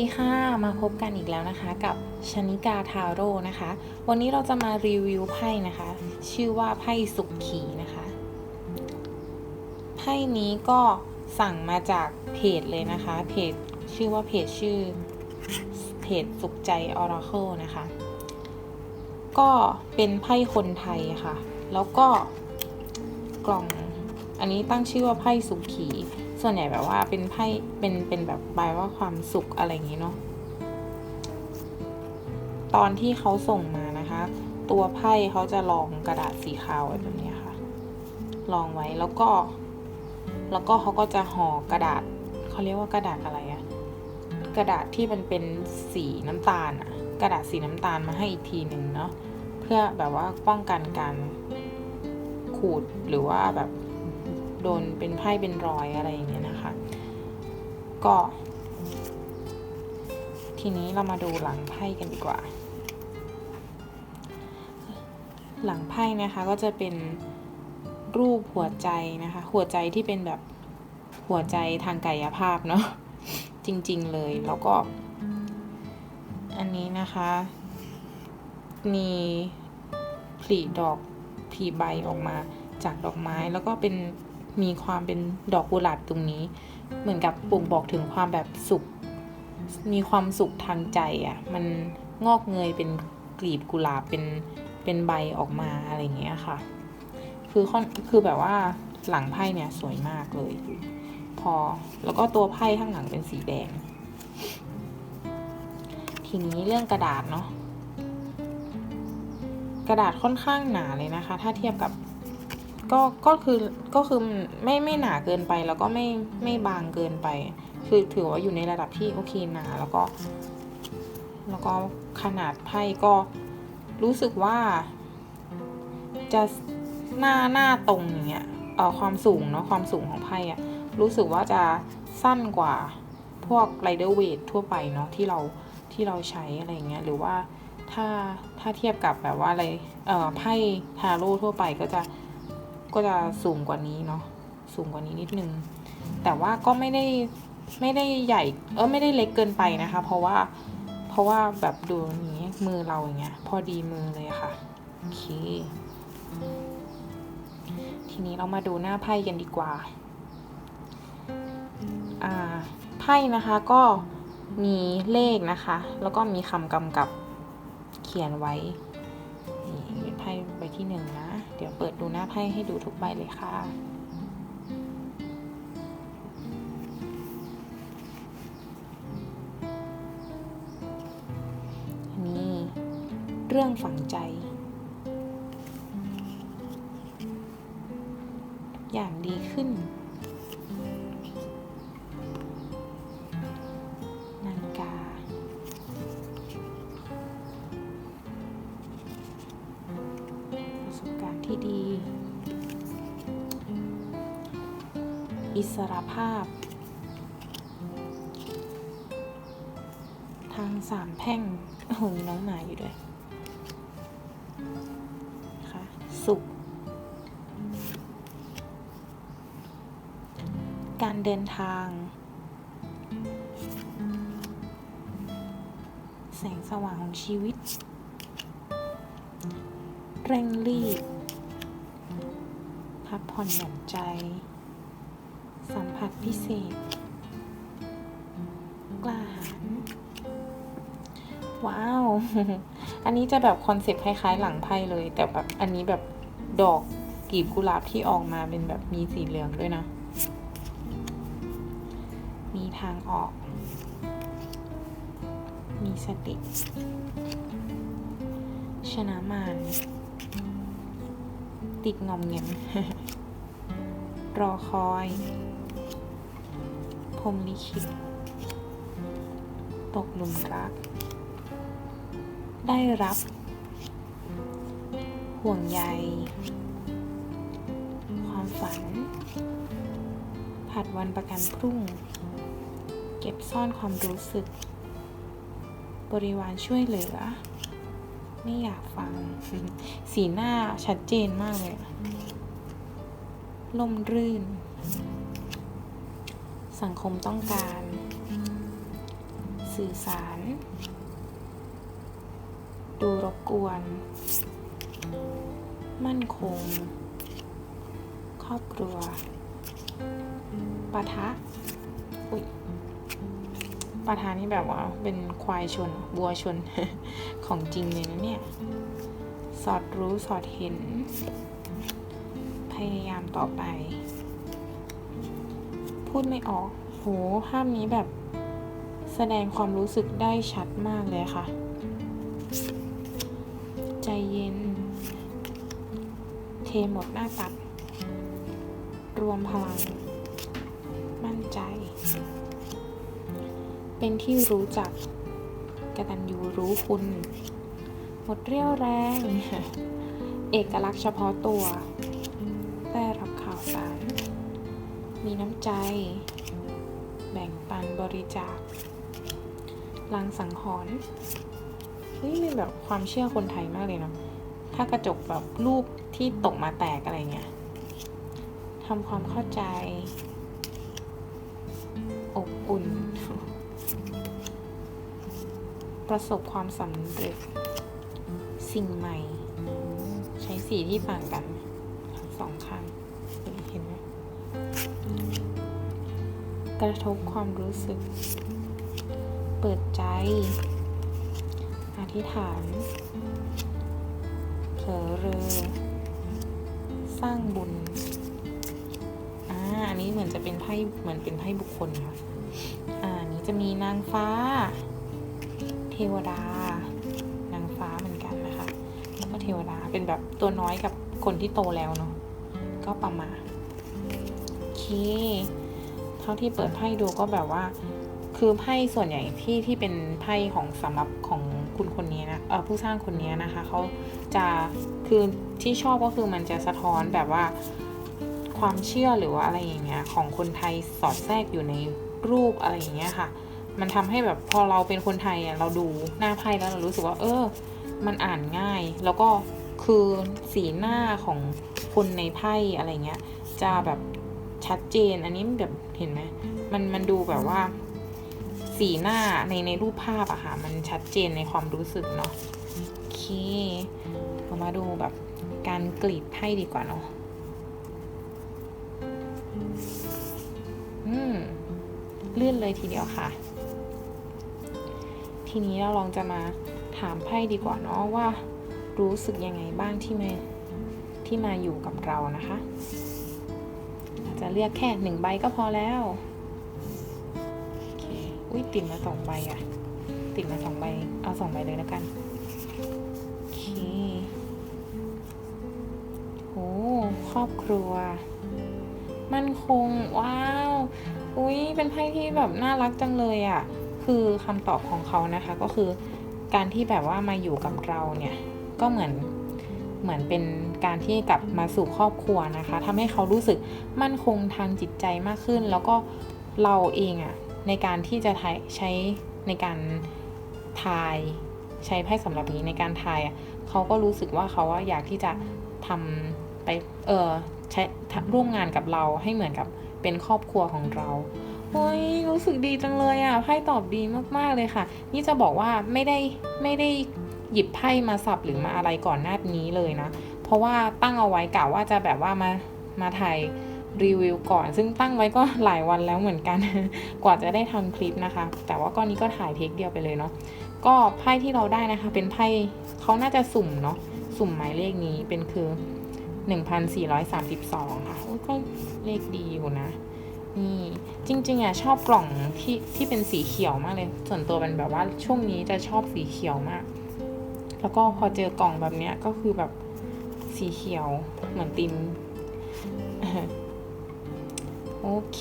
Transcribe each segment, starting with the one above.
ดีค่ะมาพบกันอีกแล้วนะคะ กับชนิกาทาโร่นะคะ วันนี้เราจะมารีวิวไพ่นะคะ ชื่อว่าไพ่สุขขีนะคะ ไพ่นี้ก็สั่งมาจากเพจเลยนะคะ เพจชื่อว่าเพจชื่อเพจสุขใจออราเคิลนะคะ ก็เป็นไพ่คนไทยค่ะ แล้วก็กล่องอันนี้ตั้งชื่อว่าไพ่สุขี ส่วนใหญ่แบบว่าเป็นไพ่ เป็นเป็นแบบบายว่าความสุขอะไรอย่างนี้เนาะตอนที่เขาส่งมานะคะ ตัวไพ่เขาจะรองกระดาษสีขาวไว้แบบนี้ค่ะรองไว้แล้วก็ แล้วก็เขาก็จะห่อกระดาษเขาเรียกว่ากระดาษอะไรอะกระดาษที่มันเป็นสีน้ำตาลอะกระดาษสีน้ำตาลมาให้อีกทีหนึ่งเนาะเพื่อแบบว่าป้องกันการขูดหรือว่าแบบโดนเป็นไพ่เป็นรอยอะไรอย่างเงี้ย ก็ ทีนี้เรามาดูหลังไพ่กันดีกว่า หลังไพ่นะคะก็จะเป็นรูปหัวใจนะคะ หัวใจที่เป็นแบบหัวใจทางกายภาพเนาะจริง ๆเลยแล้วก็ อันนี้นะคะ มีผลิดอกผลิใบออกมาจากดอกไม้แล้วก็เป็นมีความเป็นดอกกุหลาบตรงนี้ เหมือนกับบ่งบอกถึงความแบบสุข มีความสุขทางใจอะ่ะ มันงอกเงยเป็นกลีบกุหลาบเป็นเป็นใบออกมาอะไรเงี้ยค่ะ คือค่อนคือแบบว่าหลังไพ่เนี่ยสวยมากเลย พอแล้วก็ตัวไพ่ข้างหลังเป็นสีแดง ทีนี้เรื่องกระดาษเนาะกระดาษค่อนข้างหนาเลยนะคะ ถ้าเทียบกับ ก็ก็คือก็คือไม่ไม่หนาเกินไปแล้วก็ไม่ไม่บางเกินไป คือถือว่าอยู่ในระดับที่โอเคหนาแล้วก็ แล้วก็ขนาดไพ่ก็รู้สึกว่า จะหน้าหน้าตรงอย่างเงี้ยเอ่อความสูงเนาะความสูงของไพ่อะรู้สึกว่าจะสั้นกว่าพวกไรเดอร์เวททั่วไปเนาะที่เราที่เราใช้อะไรเงี้ยหรือว่าถ้าถ้าเทียบกับแบบว่าอะไรเอ่อไพ่ทาโร่ทั่วไปก็จะ ก็จะสูงกว่านี้เนาะสูงกว่านี้นิดนึง แต่ว่าก็ไม่ได้ไม่ได้ใหญ่เออไม่ได้เล็กเกินไปนะคะ เพราะว่าเพราะว่าแบบดูนี้มือเราอย่างเงี้ย พอดีมือเลยค่ะโอเคทีนี้เรามาดูหน้าไพ่กันดีกว่าอ่าไพ่นะคะก็มีเลขนะคะ แล้วก็มีคำกำกับเขียนไว้นี่ไพ่ใบที่หนึ่งนะ เดี๋ยวเปิดดูหน้าไพ่ให้ดูทุกใบเลยค่ะนี่เรื่องฝังใจ อย่างดีขึ้น ที่ดี อิสรภาพ ทางสามแพ่ง โอ้โหมีน้องหมาอยู่ด้วยค่ะสุข การเดินทาง แสงสว่างของชีวิตเร่งรีบ พักผ่อนหย่อนใจ สัมผัสพิเศษ กล้าหาญว้าว อันนี้จะแบบคอนเซปต์คล้ายๆหลังไพ่เลย แต่แบบอันนี้แบบดอกกลีบกุหลาบที่ออกมาเป็นแบบมีสีเหลืองด้วยนะ มีทางออก มีสติ ชนะมาร ติดงอมเงียมรอคอย พรมลิขิต ตกหลุมรัก ได้รับ ห่วงใย ความฝัน ผัดวันประกันพรุ่ง เก็บซ่อนความรู้สึก บริวารช่วยเหลือ ไม่อยากฟัง สีหน้าชัดเจนมากเลยล่มรื่น สังคมต้องการ สื่อสาร ดูรบกวน มั่นคง ครอบครัวปะทะอุ้ย ปะทะนี่แบบว่าเป็นควายชนบัวชนของจริงเลยนะเนี่ย สอดรู้สอดเห็น พยายามต่อไป พูดไม่ออก โห ภาพนี้แบบแสดงความรู้สึกได้ชัดมากเลยค่ะ ใจเย็น เทหมดหน้าตัดรวมพลัง มั่นใจ เป็นที่รู้จักกตัญญูรู้คุณ หมดเรี่ยวแรง เอกลักษณ์เฉพาะตัวได้รับข่าวสาร มีน้ำใจ แบ่งปันบริจาคลังสังหรณ์เฮ้ยมีแบบความเชื่อคนไทยมากเลยเนาะถ้ากระจกแบบรูปที่ตกมาแตกอะไรเงี้ยทำความเข้าใจ อบอุ่น ประสบความสำเร็จ สิ่งใหม่ ใช้สีที่ต่างกันทั้งสองข้างเห็นไหมกระทบความรู้สึก เปิดใจ อธิษฐานเผลอเรอ สร้างบุญอ่าอันนี้เหมือนจะเป็นไพ่เหมือนเป็นไพ่บุคคลค่ะอ่าอันนี้จะมีนางฟ้า วดานางฟ้าเหมือนกันนะคะแล้วก็เทวดาเป็นแบบตัวน้อยกับคนที่โตแล้วเนาะก็ประมาณโอเคเท่าที่เปิดไพ่ดูก็แบบว่า คือไพ่ส่วนใหญ่ที่ที่เป็นไพ่ของสำหรับของคุณคนนี้นะเออผู้สร้างคนนี้นะคะเขาจะคือที่ชอบก็คือมันจะสะท้อนแบบว่าความเชื่อหรือว่าอะไรอย่างเงี้ยของคนไทยสอดแทรกอยู่ในรูปอะไรอย่างเงี้ยค่ะ มันทำให้แบบพอเราเป็นคนไทยอะเราดูหน้าไพ่แล้วเรารู้สึกว่า เออ มันอ่านง่าย แล้วก็คือสีหน้าของคนในไพ่อะไรเงี้ย จะแบบชัดเจน อันนี้แบบเห็นไหมมันมันดูแบบว่า สีหน้าในในรูปภาพอะค่ะ มันชัดเจนในความรู้สึกเนาะโอเคเรามาดูแบบการกรีดไพ่ดีกว่าเนาะอืม เลื่อนเลยทีเดียวค่ะ ทีนี้เราลองจะมาถามไพ่ดีกว่าเนาะว่า รู้สึกยังไงบ้างที่มาที่มาอยู่กับเรานะคะ อาจจะเลือกแค่หนึ่งใบก็พอแล้วโอเคอุ้ยติดมาสองใบอะติดมาสองใบ เอาสองใบเลยแล้วกันโอเคโหครอบครัว มั่นคง ว้าว อุ้ยเป็นไพ่ที่แบบน่ารักจังเลยอะ่ะ คือคำตอบของเขานะคะก็คือการที่แบบว่ามาอยู่กับเราเนี่ยก็เหมือนเหมือนเป็นการที่กลับมาสู่ครอบครัวนะคะทำให้เขารู้สึกมั่นคงทางจิตใจมากขึ้น แล้วก็เราเองอะ่ะในการที่จะใช้ในการทายใช้ไพ่สำหรับนี้ในการทายอะเขาก็รู้สึกว่าเขาว่าอยากที่จะทำไปเออใช้ร่วมงานกับเราให้เหมือนกับเป็นครอบครัวของเรา โอ้ยรู้สึกดีจังเลยอะไพ่ตอบดีมากๆเลยค่ะ นี่จะบอกว่าไม่ได้ไม่ได้หยิบไพ่มาสับหรือมาอะไรก่อนหน้านี้เลยนะ เพราะว่าตั้งเอาไว้กะว่าจะแบบว่ามามาถ่ายรีวิวก่อน ซึ่งตั้งไว้ก็หลายวันแล้วเหมือนกัน กว่าจะได้ทำคลิปนะคะ แต่ว่าก้อนนี้ก็ถ่ายเทคเดียวไปเลยเนาะก็ไพ่ที่เราได้นะคะ เป็นไพ่เขาน่าจะสุ่มเนาะสุ่มหมายเลขนี้เป็นคือ 1,432 ค่ะโอ้ยก็เลขดีอยู่นะ นี่จริงๆอะชอบกล่องที่ที่เป็นสีเขียวมากเลย ส่วนตัวเป็นแบบว่าช่วงนี้จะชอบสีเขียวมาก แล้วก็พอเจอกล่องแบบเนี้ยก็คือแบบสีเขียวเหมือนติมโอเค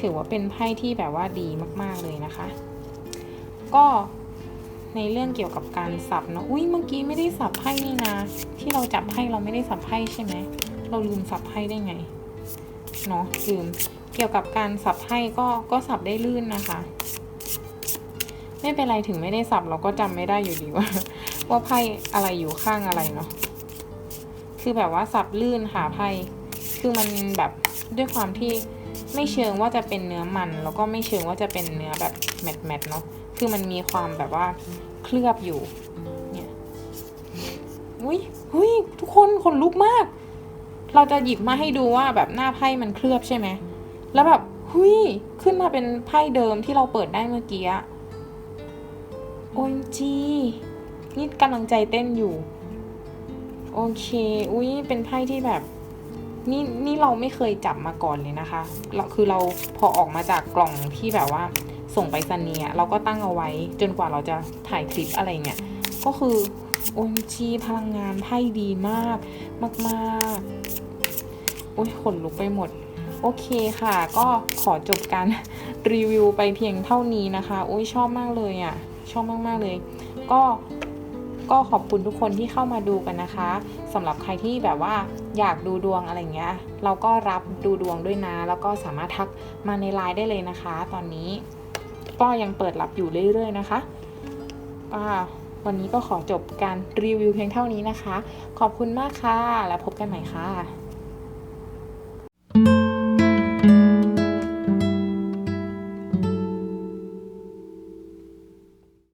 ถือว่าเป็นไพ่ที่แบบว่าดีมากๆเลยนะคะ ก็ในเรื่องเกี่ยวกับการสับเนาะอุ้ยเมื่อกี้ไม่ได้สับไพ่นี่นะ ที่เราจับไพ่เราไม่ได้สับไพ่ใช่ไหมเราลืมสับไพ่ได้ไง เนาะลืมเกี่ยวกับการสับไพ่ก็ก็สับได้ลื่นนะคะ ไม่เป็นไรถึงไม่ได้สับเราก็จำไม่ได้อยู่ดีว่า ว่าไพ่อะไรอยู่ข้างอะไรเนาะคือแบบว่าสับลื่นหาไพ่คือมันแบบด้วยความที่ไม่เชิงว่าจะเป็นเนื้อมัน แล้วก็ไม่เชิงว่าจะเป็นเนื้อแบบแมตแมตๆเนาะคือมันมีความแบบว่าเคลือบอยู่เนี่ยอุ้ยอุ้ยทุกคนขนลุกมาก เราจะหยิบมาให้ดูว่าแบบหน้าไพ่มันเคลือบใช่ไหม แล้วแบบหุยขึ้นมาเป็นไพ่เดิมที่เราเปิดได้เมื่อกี้อะโอจีนี่กำลังใจเต้นอยู่ โอเค อุ้ยเป็นไพ่ที่แบบ นี่นี่เราไม่เคยจับมาก่อนเลยนะคะเราคือเราพอออกมาจากกล่องที่แบบว่า ส่งไปสนียเราก็ตั้งเอาไว้ จนกว่าเราจะถ่ายคลิปอะไรเงี้ย ก็คือโอจีพลังงานไพ่ดีมาก มาก ๆ อ้ยขนลุกไปหมด โอเคค่ะ ก็ขอจบการรีวิวไปเพียงเท่านี้นะคะโอ้ยชอบมากเลยอะ่ะ ชอบมากๆเลย ก็ก็ขอบคุณทุกคนที่เข้ามาดูกันนะคะสำหรับใครที่แบบว่าอยากดูดวงอะไรเงี้ย เราก็รับดูดวงด้วยนะ แล้วก็สามารถทักมาในไลน์ได้เลยนะคะ ตอนนี้ก็ยังเปิดรับอยู่เรื่อย ๆ นะคะอ่าวันนี้ก็ขอจบการรีวิวเพียงเท่านี้นะคะ ขอบคุณมากค่ะ แล้วพบกันใหม่ค่ะ